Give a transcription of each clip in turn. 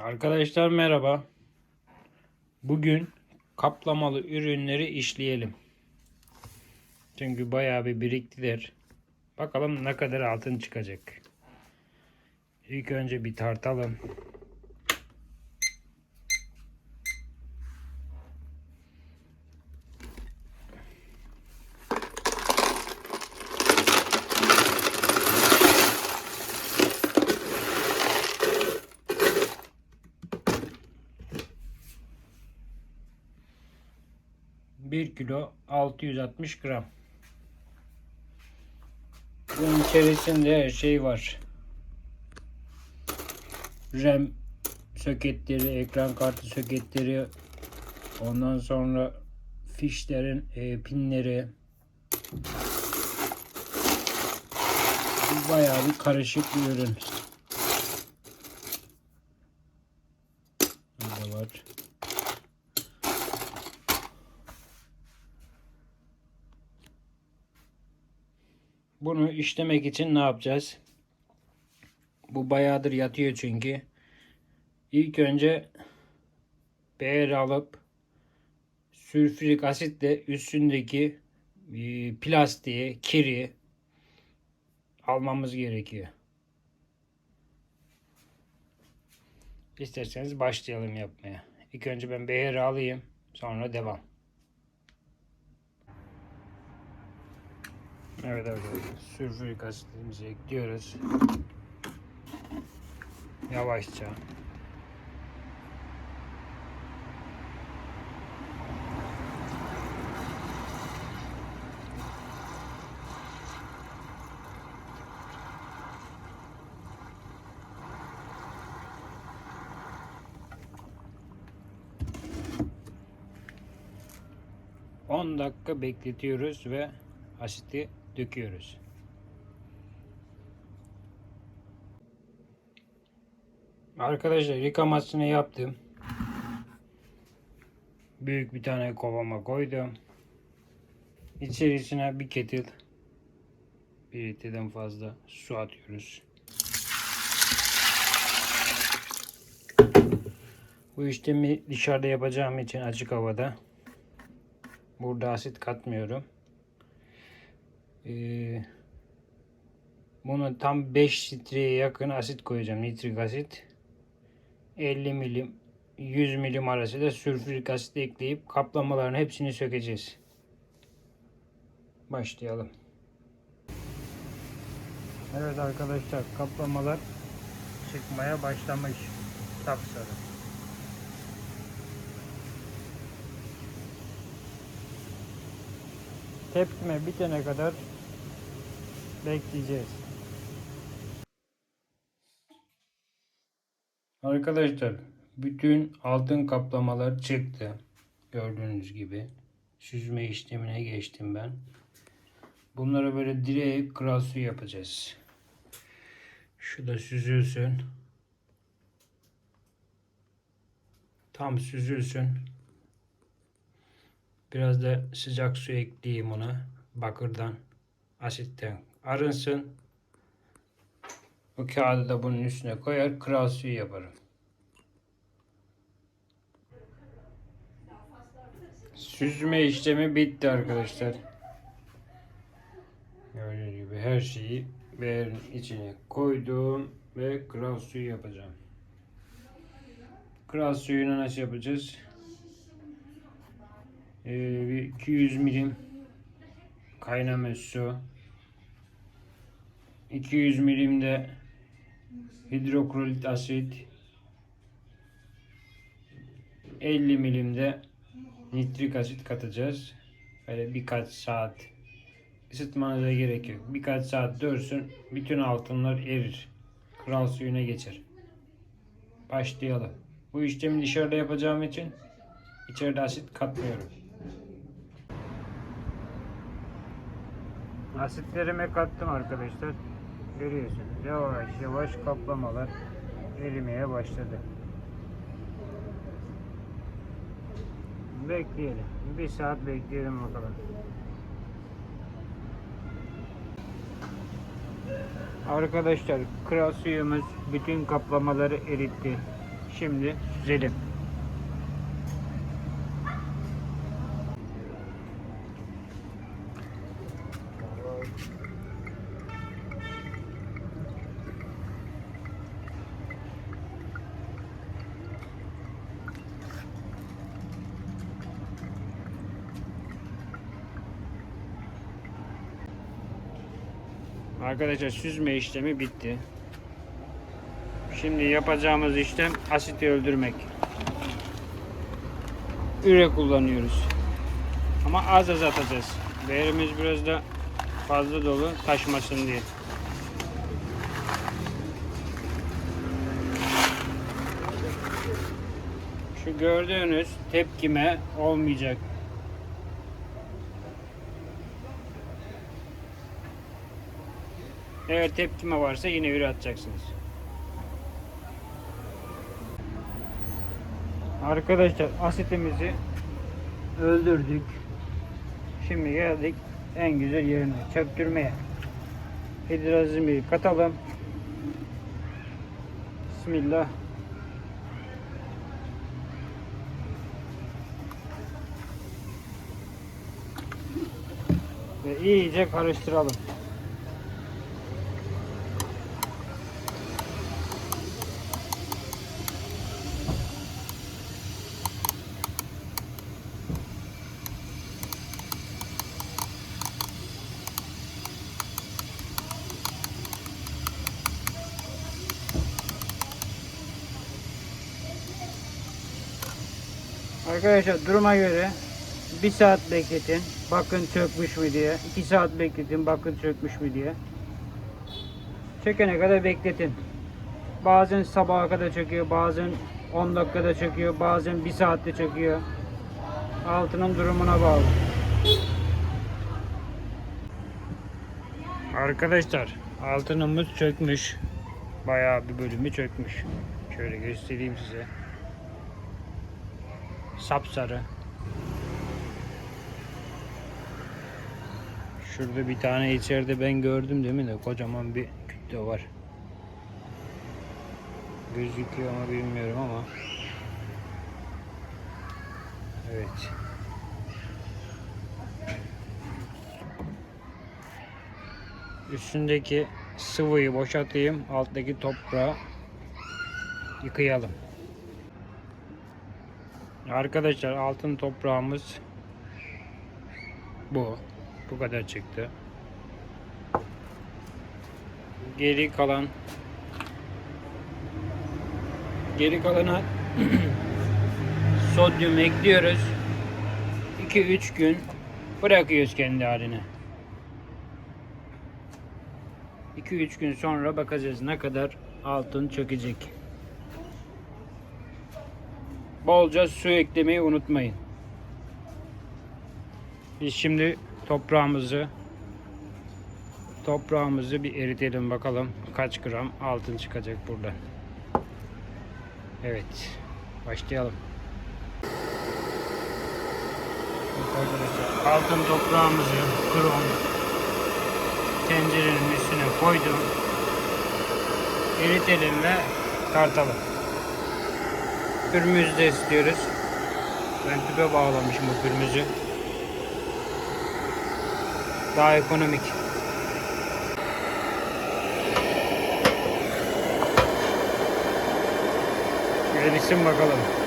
Arkadaşlar merhaba. Bugün kaplamalı ürünleri işleyelim. Çünkü bayağı bir biriktiler. Bakalım ne kadar altın çıkacak. İlk önce bir tartalım. Bir kilo 660 gram. Bunun içerisinde her şey var. RAM soketleri, ekran kartı soketleri, ondan sonra fişlerin e, pinleri. Bayağı bir karışık bir ürün. Burada var. Bunu işlemek için ne yapacağız? Bu bayağıdır yatıyor çünkü. İlk önce beğer alıp sülfürik asitle üstündeki e, plastiği, kiri almamız gerekiyor. İsterseniz başlayalım yapmaya. İlk önce ben beğer alayım. Sonra devam. Evet arkadaşlar sülfürik asitimizi ekliyoruz. Yavaşça. On dakika bekletiyoruz ve asiti döküyoruz. Arkadaşlar yıkamasını yaptım. Büyük bir tane kovama koydum. İçerisine bir ketil bir litreden fazla su atıyoruz. Bu işlemi dışarıda yapacağım için açık havada. Burada asit katmıyorum. Ee, bunu tam 5 litreye yakın asit koyacağım. Nitrik asit. 50 milim 100 milim arası da sülfürik asit ekleyip kaplamaların hepsini sökeceğiz. Başlayalım. Evet arkadaşlar kaplamalar çıkmaya başlamış. Sapsarı. Tepkime bitene kadar bekleyeceğiz. Arkadaşlar bütün altın kaplamalar çıktı. Gördüğünüz gibi. Süzme işlemine geçtim ben. Bunları böyle direkt kral su yapacağız. Şu da süzülsün. Tam süzülsün. Biraz da sıcak su ekleyeyim ona. Bakırdan, asitten arınsın. Bu kağıdı da bunun üstüne koyar, kral suyu yaparım. Süzme işlemi bitti arkadaşlar. Gördüğünüz gibi her şeyi beğerin içine koydum ve kral suyu yapacağım. Kral suyunu nasıl yapacağız? Ee, bir 200 milim kaynama su 200 milim de hidroklorit asit 50 milim de nitrik asit katacağız. Böyle birkaç saat ısıtmanıza gerek yok. Birkaç saat dursun. Bütün altınlar erir. Kral suyuna geçer. Başlayalım. Bu işlemi dışarıda yapacağım için içeride asit katmıyorum. Asitlerime kattım arkadaşlar. Görüyorsunuz yavaş yavaş kaplamalar erimeye başladı. Bekleyelim. Bir saat bekleyelim bakalım. Arkadaşlar kral suyumuz bütün kaplamaları eritti. Şimdi süzelim. Arkadaşlar süzme işlemi bitti. Şimdi yapacağımız işlem asiti öldürmek. Üre kullanıyoruz. Ama az az atacağız. Değerimiz biraz da fazla dolu taşmasın diye. Şu gördüğünüz tepkime olmayacak. Eğer tepkime varsa yine üre atacaksınız. Arkadaşlar asitimizi öldürdük. Şimdi geldik en güzel yerine çöktürmeye. Hidrazimi katalım. Bismillah. Ve iyice karıştıralım. Arkadaşlar duruma göre bir saat bekletin. Bakın çökmüş mü diye. 2 saat bekletin. Bakın çökmüş mü diye. Çökene kadar bekletin. Bazen sabaha kadar çöküyor. Bazen 10 dakikada çöküyor. Bazen 1 saatte çöküyor. Altının durumuna bağlı. Arkadaşlar altınımız çökmüş. Bayağı bir bölümü çökmüş. Şöyle göstereyim size sapsarı. Şurada bir tane içeride ben gördüm değil mi de kocaman bir kütle var. Gözüküyor ama bilmiyorum ama. Evet. Üstündeki sıvıyı boşaltayım. Alttaki toprağı yıkayalım. Arkadaşlar altın toprağımız bu. Bu kadar çıktı. Geri kalan geri kalana sodyum ekliyoruz. 2-3 gün bırakıyoruz kendi haline. 2-3 gün sonra bakacağız ne kadar altın çökecek. Bolca su eklemeyi unutmayın. Biz şimdi toprağımızı toprağımızı bir eritelim bakalım kaç gram altın çıkacak buradan. Evet. Başlayalım. Altın toprağımızı krom tencerenin üstüne koydum. Eritelim ve tartalım. Pürmüz de istiyoruz. Ben tüpe bağlamışım pürmüzü. Daha ekonomik. Erisin bakalım.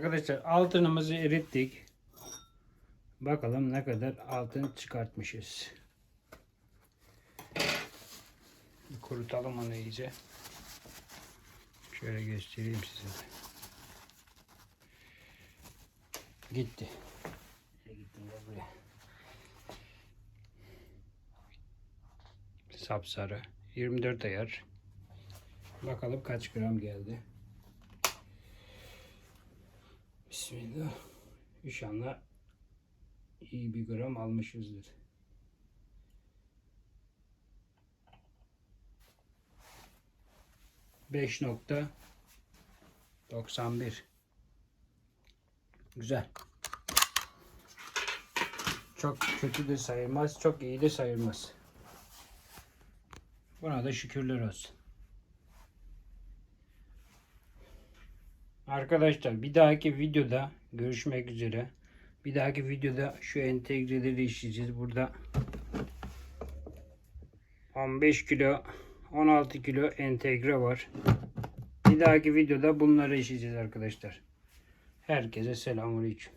Arkadaşlar altınımızı erittik. Bakalım ne kadar altın çıkartmışız. Bir Kurutalım onu iyice. Şöyle göstereyim size. Gitti. Ya buraya? Sapsarı. 24 ayar. Bakalım kaç gram geldi. Bismillah. İnşallah iyi bir gram almışızdır. Beş nokta doksan bir. Güzel. Çok kötü de sayılmaz, çok iyi de sayılmaz. Buna da şükürler olsun. Arkadaşlar bir dahaki videoda görüşmek üzere. Bir dahaki videoda şu entegreleri işleyeceğiz. Burada 15 kilo 16 kilo entegre var. Bir dahaki videoda bunları işleyeceğiz arkadaşlar. Herkese selamünaleyküm.